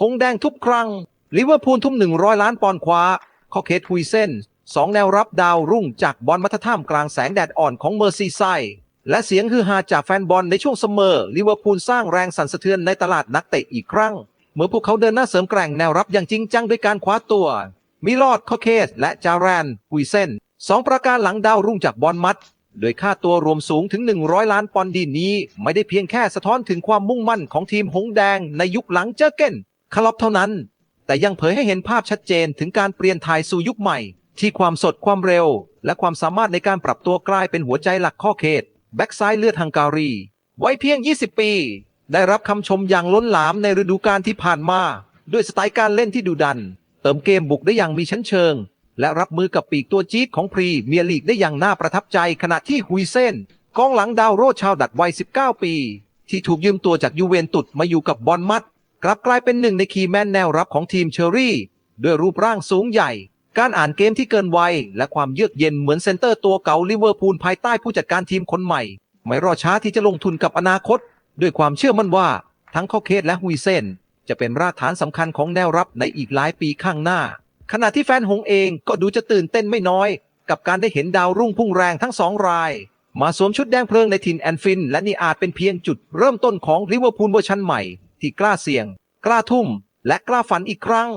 หงแดงทุบครั้งลิเวอร์พูลทุ่ม 100 ล้านปอนด์คว้าข้อเคทฮุยเซนสองแนวรับดาวรุ่งจากบอลมัธท่ามกลางแสงแดดอ่อนของเมอร์ซีไซและเสียงฮือฮาจากแฟนบอลในช่วงเสมอลิเวอร์พูลสร้างแรงสั่นสะเทือนในตลาดนักเตะอีกครั้ง เมื่อพวกเขาเดินหน้าเสริมแกร่งแนวรับอย่างจริงจังด้วยการคว้าตัว มิลอดคอเคสและจารานฮุยเซนสองประการหลังดาวรุ่งจากบอลมัดโดยค่าตัวรวมสูงถึง 100 ล้านปอนด์ดีนี้ ไม่ได้เพียงแค่สะท้อนถึงความมุ่งมั่นของทีมหงแดงในยุคหลังเจอเก้น คลอปเท่านั้น แต่ยังเผยให้เห็นภาพชัดเจนถึงการเปลี่ยนถ่ายสู่ยุคใหม่ ที่ความสดความเร็ว และความสามารถในการปรับตัวกลายเป็นหัวใจหลักข้อเขต แบ็กซ้ายเลือดฮังการี ไว้เพียง 20 ปี ได้รับคำชมอย่างล้นหลามในฤดูกาลที่ผ่านมา ด้วยสไตล์การเล่นที่ดุดัน เติมเกมบุกได้อย่างมีชั้นเชิง และรับมือกับปีกตัวจี๊ดของพรีเมียร์ลีกได้อย่างน่าประทับใจขณะที่ฮุยเซนกองหลังดาวโรดชาวดัดวัย 19 ปี ที่ถูกยืมตัวจากยูเวนตุสมาอยู่กับบอลมัด กลับกลายเป็นหนึ่งในคีย์แมนแนวรับของทีมเชอรี่ ด้วยรูปร่างสูงใหญ่ การอ่านเกมที่เกินวัย และความเยือกเย็นเหมือนเซนเตอร์ตัวเก่าลิเวอร์พูลภายใต้ผู้จัดการทีมคนใหม่ ไม่รอช้าที่จะลงทุนกับอนาคต ด้วยความเชื่อมั่นว่า ทั้งข้อเคสและฮุยเซนจะเป็นรากฐานสำคัญของแนวรับในอีกหลายปีข้างหน้า ขณะที่แฟนหงเองก็ดูจะตื่นเต้นไม่น้อย กับการได้เห็นดาวรุ่งพุ่งแรงทั้งสองราย มาสวมชุดแดงเพลิงในถิ่นแอนฟิน และนี่อาจเป็นเพียงจุดเริ่มต้นของลิเวอร์พูลเวอร์ชันใหม่ ที่กล้าเสี่ยง กล้าทุ่ม และกล้าฝันอีกครั้ง